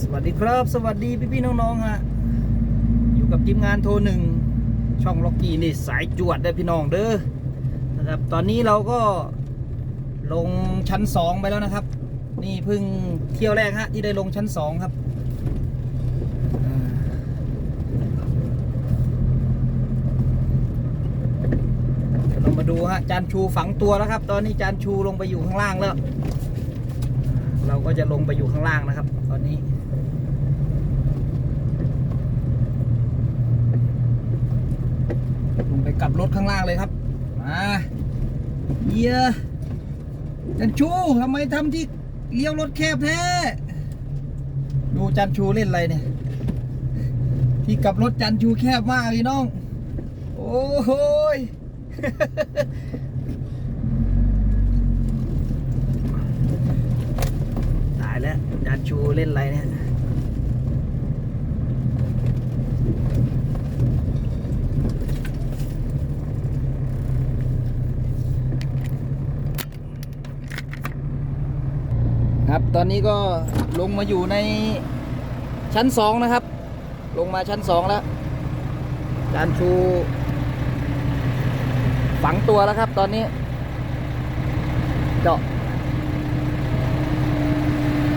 สวัสดีครับ สวัสดีพี่พี่น้องๆฮะอยู่กับทีมงานโทรหนึ่งช่องล็อกกี้นี่สายจวดเด้พี่น้องเด้อนะครับตอนนี้เราก็ลงชั้นสองไปแล้วนะครับ นี่เพิ่งเที่ยวแรกฮะที่ได้ลงชั้นสองครับเรามาดูฮะจานชูฝังตัวแล้วครับ ตอนนี้จานชูลงไปอยู่ข้างล่างแล้ว เราก็จะลงไปอยู่ข้างล่างนะครับ ตอนนี้ ลงไป กับรถข้างล่างเลยครับ มาเยียจันชูทำไมทำที่เลี้ยวรถแคบแท้ ดูจันชูเล่นอะไรเนี่ย ที่กับรถจันชูแคบมากพี่น้อง โอ้โหตายแล้วจันชูเล่นอะไรเนี่ย ครับ ตอนนี้ก็ลงมาอยู่ในชั้นสองนะครับ ลงมาชั้นสองแล้วจานชูฝังตัวแล้วครับ ตอนนี้ เจาะ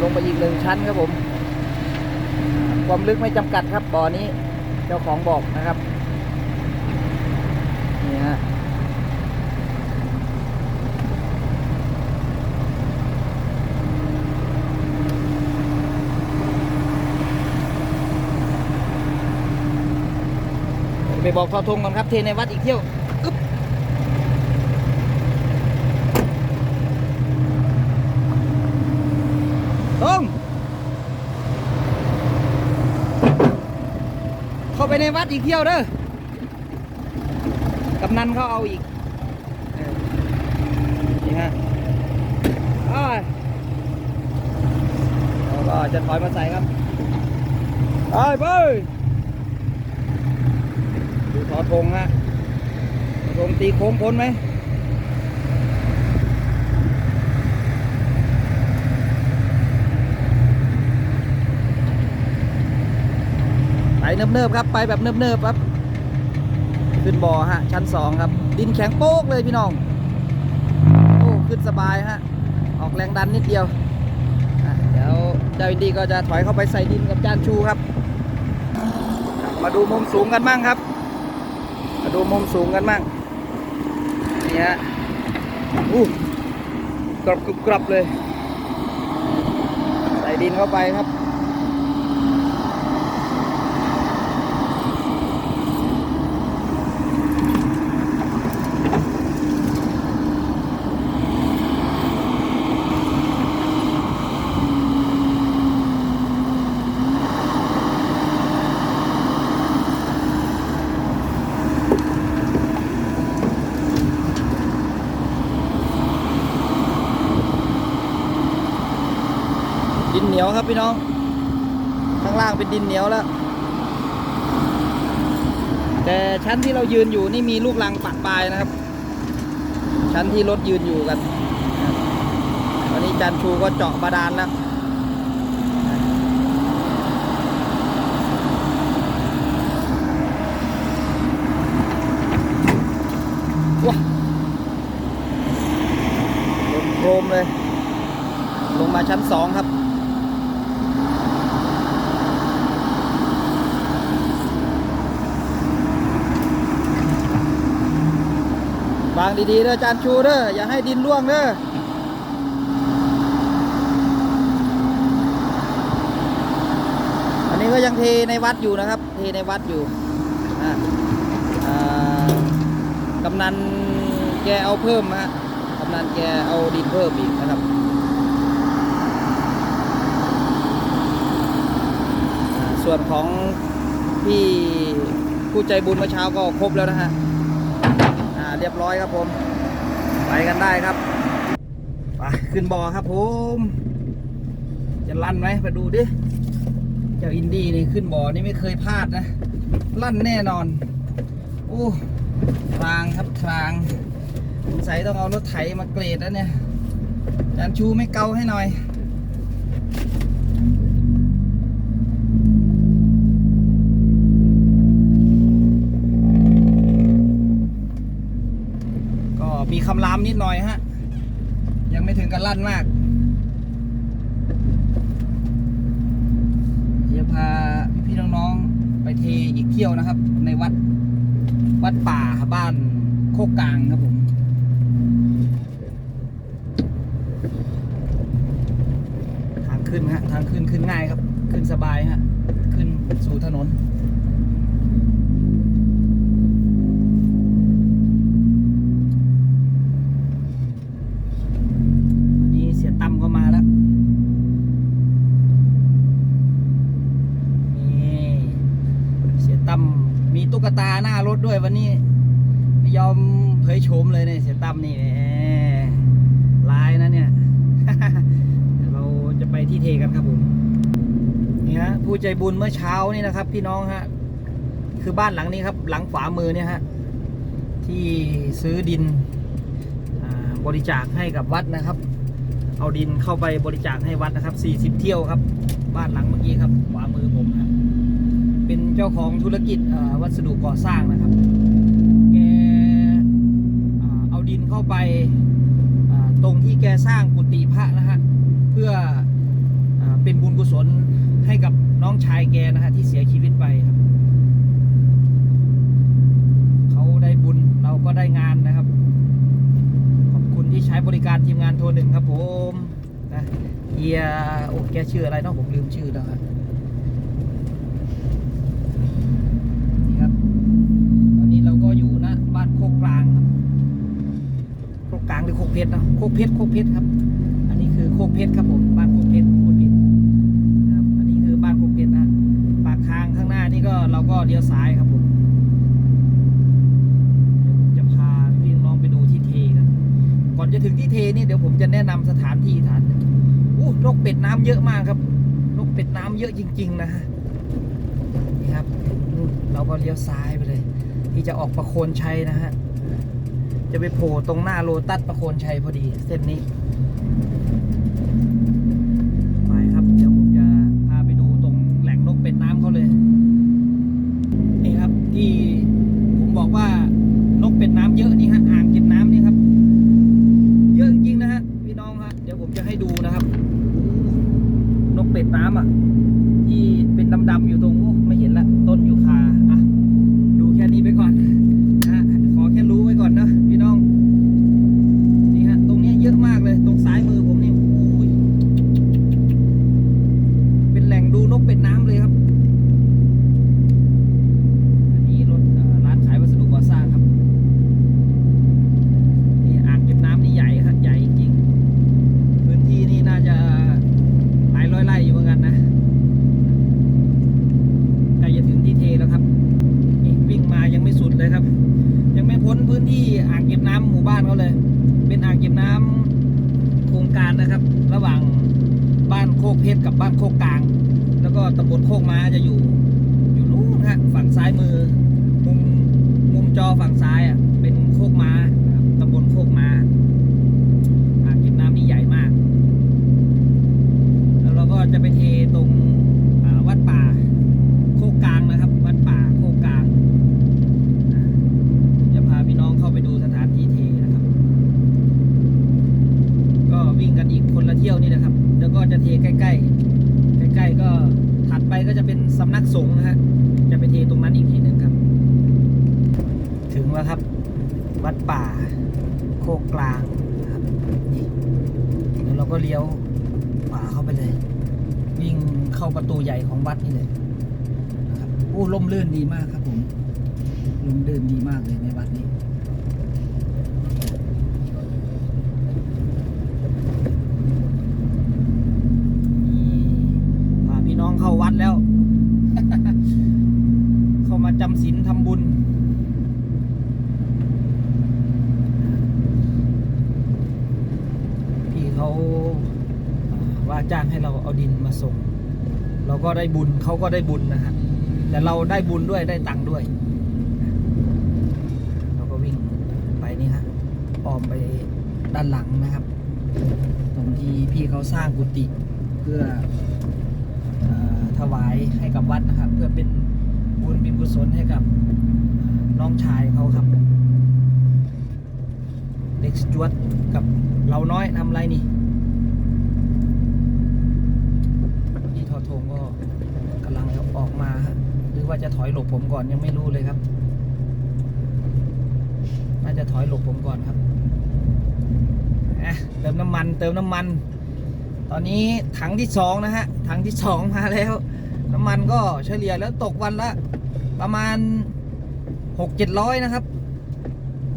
ลงไปอีกหนึ่งชั้นครับผม ความลึกไม่จำกัดครับบ่อนี้ เจ้าของบอกนะครับ นี่ฮะ ไป บอกทอทงก่อนครับ เทในวัดอีกเที่ยวอึ๊บตรงเข้าไปในวัดอีกเที่ยวเด้อกำนันเขาเอาอีกนี่ฮะอ้ายเราก็จะถอยมาใส่ครับไปไป ทอทงฮะทอทงตีโค้งพ้นไหมไปเนิบๆครับ ไปแบบเนิบๆครับ ขึ้นบ่อฮะ ชั้นสองครับ ดินแข็งโป๊กเลยพี่น้อง โอ้ ขึ้นสบายฮะ ออกแรงดันนิดเดียว เดี๋ยวเจ้าอินดีก็จะถอยเข้าไปใส่ดินกับจานชูครับ มาดูมุมสูงกันบ้างครับ มาดูมุมสูงกันบ้างนี่ฮะอู้กรอบกรุบกรับเลย ใส่ดินเข้าไปครับ ดินเหนียวครับ พี่น้อง ข้างล่างเป็นดินเหนียวแล้ว แต่ชั้นที่เรายืนอยู่นี่มีลูกลังปะปลายนะครับ ชั้นที่รถยืนอยู่กันตอนนี้จันชูก็เจาะบาดาลแล้วว้าลงโครมเลย ลงมาชั้นสองครับ วางดีๆเด้อจานชูเด้ออย่าให้ดินร่วงเด้ออันนี้ก็ยังเทในวัดอยู่นะครับ เทในวัดอยู่กำนันแกเอาเพิ่มฮะกำนันแกเอาดินเพิ่มอีกนะครับส่วนของพี่ผู้ใจบุญเมื่อเช้าก็ครบแล้วนะฮะ เรียบร้อยครับผม ไปกันได้ครับไปขึ้นบ่อครับผม จะลั่นไหมไปดูดิ เจ้าอินดี้นี่ขึ้นบ่อนี่ไม่เคยพลาดนะ ลั่นแน่นอน โอ้คลางครับคลางสงสัยต้องเอารถไถมาเกรดแล้วเนี่ยจานชูไม่เกาให้หน่อย ลามนิดหน่อยฮะ ยังไม่ถึงกับลั่นมากเดี๋ยวพาพี่ๆน้องๆ ไปเทอีกเที่ยวนะครับ ในวัดวัดป่าบ้านโคกกลางครับผมทางขึ้นฮะทางขึ้นขึ้นง่ายครับ ขึ้นสบายฮะ ขึ้นสู่ถนนนี้เสียตั้มก็มาแล้ว นี่เสียตั้มมีตุ๊กตาห วยวันนี้ไม่ยอมเผยโฉมเลยเนี่ยเสียตั้มนี่ลายนะเนี่ยเดี๋ยวเราจะไปที่เทกันครับผมนี่ฮะผู้ใจบุญเมื่อเช้านี่นะครับ พี่น้องฮะคือบ้านหลังนี้ครับ หลังขวามือเนี่ยฮะที่ซื้อดินบริจาคให้กับวัดนะครับ เอาดินเข้าไปบริจาคให้วัดนะครับ 40 เที่ยวครับ บ้านหลังเมื่อกี้ครับขวามือผม เป็นเจ้าของธุรกิจวัสดุก่อสร้างนะครับ แกเอาดินเข้าไปตรงที่แกสร้างกุฏิพระนะฮะ เพื่ออเป็นบุญกุศลให้กับน้องชายแกนะฮะที่เสียชีวิตไปครับ เขาได้บุญเราก็ได้งานนะครับ ขอบคุณที่ใช้บริการทีมงานโทรหนึ่งครับผมนะเฮียโอ้แกชื่ออะไรเนาะผมลืมชื่อแล้วครับนี่ครับ ตอนนี้เราก็อยู่นะบ้านโคกกลางครับ โคกกลางหรือโคก เพชรโคกเพชรโคกเพชรครับ อันนี้คือโคกเพชรครับผมบ้านโคกเพชรพูดผิดนครับอันนี้คือบ้านโคกเพชรนะปากทางข้างหน้านี่ก็เราก็เลี้ยวซ้ายครับผมเดี๋ยวผมจะพาพี่น้องไปดูที่เทกันก่อนจะถึงที่เทนี่เดี๋ยวผมจะแนะนำสถานที่ฐานอู้นกเป็ดน้ำเยอะมากครับนกเป็ดน้ำเยอะจริง ๆนะฮะนี่ครับเราก็เลี้ยวซ้ายไปเลย ที่จะออกประโคนชัยนะฮะ จะไปโผล่ตรงหน้าโลตัสประโคนชัยพอดี เส้นนี้ไปครับ เดี๋ยวผมจะพาไปดูตรงแหล่งนกเป็ดน้ำเขาเลย นี่ครับที่ผมบอกว่านกเป็ดน้ำเยอะนี่ฮะอ่างเก็บน้ำนี่ครับ เยอะจริงๆนะฮะพี่น้องฮะเดี๋ยวผมจะให้ดูนะครับ นกเป็ดน้ำอะ ที่เป็นดำๆอยู่ตรงโอ้ไม่เห็นละต้นยูคาอะดูแค่นี้ไปก่อนนะฮะขอแค่รู้ไว้ก่อนนะพี่น้อง นี่ฮะตรงเนี้ยเยอะมากเลย ตรงซ้ายมือผมนี่อุ้ยเป็นแหล่งดูนกเป็ดน้ำเลยครับ อันนี้รถเอ่อร้านขายวัสดุก่อสร้างครับ นี่อ่างเก็บน้ำนี่ใหญ่ครับใหญ่จริงๆพื้นที่นี่น่าจะหลายร้อยไร่อยู่เหมือนกันนะใกล้จะถึงที่เทแล้วครับนี่วิ่งมายังไม่สุดเลยครับ ยังไม่ พ้นพื้นที่อ่างเก็บน้ำหมู่บ้านเขาเลย เป็นอ่างเก็บน้ำโครงการนะครับ ระหว่างบ้านโคกเพชรกับบ้านโคกกลาง แล้วก็ตำบลโคกม้าจะอยู่อยู่นู้นฮะฝั่งซ้ายมือ มุมมุมจอฝั่งซ้ายอะเป็นโคกม้าตำบลโคกม้าอ่างเก็บน้ำนี่ใหญ่มาก แล้วเราก็จะไปเทตรงอ่าวัดป่า โคกกลางนะครับ วัดป่าโคกกลางอ่าจะพาพี่น้องเข้าไปดูสถานที่เทนะครับ ก็วิ่งกันอีกคนละเที่ยวนี่นะครับ แล้วก็จะเทใกล้ๆ ใกล้ๆก็ถัดไปก็จะเป็นสำนักสงฆ์นะฮะ จะไปเทตรงนั้นอีกทีหนึ่งครับ ถึงแล้วครับ วัดป่า โคกกลางนะครับนี่แล้วเราก็เลี้ยวขวาเข้าไปเลย วิ่งเข้าประตูใหญ่ของวัดนี่เลยนะครับโอ้ล่มลื่นดีมากครับผมลมลื่นดีมากเลยในวัดนี้พาพี่น้องเข้าวัดแล้ว เข้ามาจำศีลทำบุญ พี่เขาอ่าจ้างให้เราเอาดินมาส่ง เราก็ได้บุญเขาก็ได้บุญนะฮะแต่เราได้บุญด้วยได้ตังค์ด้วย เราก็วิ่งไปนี่ฮะอ้อมไปด้านหลังนะครับ ตรงที่พี่เขาสร้างกุฏิเพื่ออถวายให้กับวัดนะครับ เพื่อเป็นบุญเป็นกุศลให้กับน้องชายเขาครับเล็กจวตกับเราน้อยทำไรนี่ทอทงก็กำลังจะ ออกมาฮะหรือว่าจะถอยหลบผมก่อนยังไม่รู้เลยครับน่าจะถอยหลบผมก่อนครับเติมน้ำมัน เติมน้ำมัน ตอนนี้ถังที่สองนะฮะถังที่สองมาแล้ว น้ำมันก็เฉลี่ยแล้วตกวันละ ประมาณหกเจ็ดร้อยนะครับ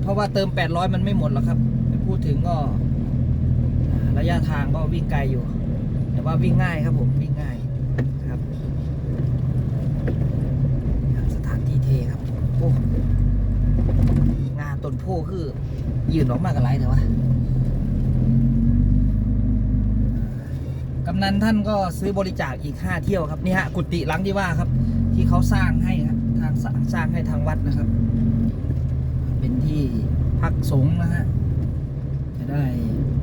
เพราะว่าเติมแปดร้อยมันไม่หมดหรอกครับพูดถึงก็ระยะทางก็วิ่งไกลอยู่ แต่ว่าวิ่งง่ายครับผมวิ่งง่ายนะครับ สถานที่เทครับ โอ้งาน ต้นโพคือ ยืนออกมากับไรเถอะวะกำนันท่านก็ซื้อบริจาคอีกห้าเที่ยวครับ นี่ฮะ กุฏิหลังที่ว่าครับ ที่เขาสร้างให้ครับทางสร้างให้ทางวัดนะครับ เป็นที่พักสงฆ์นะฮะ จะได้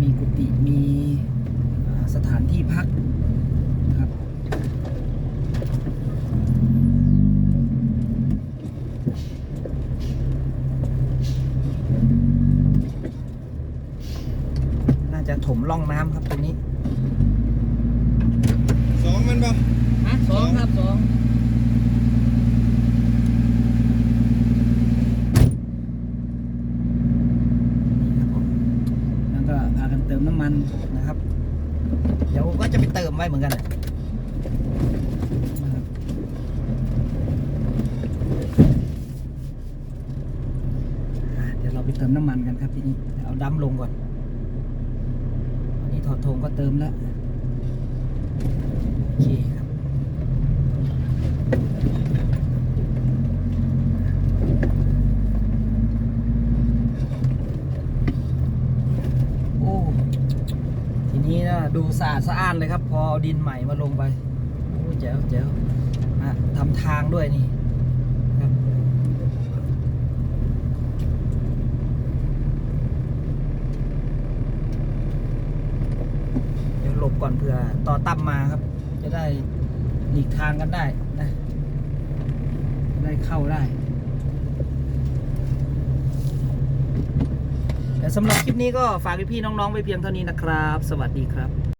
มีกุฏิมีสถานที่พักนะครับ น่าจะถม ร่องน้ำครับตรงนี้สองมันปะฮะสองครับสองนี่ครับผมแล้วก็พากันเติมน้ำมันนะครับ เดี๋ยวก็จะไปเติมไว้เหมือนกันน่ะนะครับอะเดี๋ยวเราไปเติมน้ำมันกันครับทีนี้เดี๋ยวเอาดัมลงก่อนอันนี้ถอด ธงก็เติมแล้วโอเคครับโอ้ทีนี้นะดูสะอาดสะอ้านเลยครับ พอเอาดินใหม่มาลงไปโอ้เจ๋วเจ๋วนะทำทางด้วยนี่ครับ เดี๋ยวหลบก่อนเผื่อต่อตั้มมา ครับ จะได้หลีกทางกันได้นะได้เข้าได้ แต่สำหรับคลิปนี้ก็ฝากพี่ๆน้องๆไปเพียงเท่านี้นะครับ สวัสดีครับ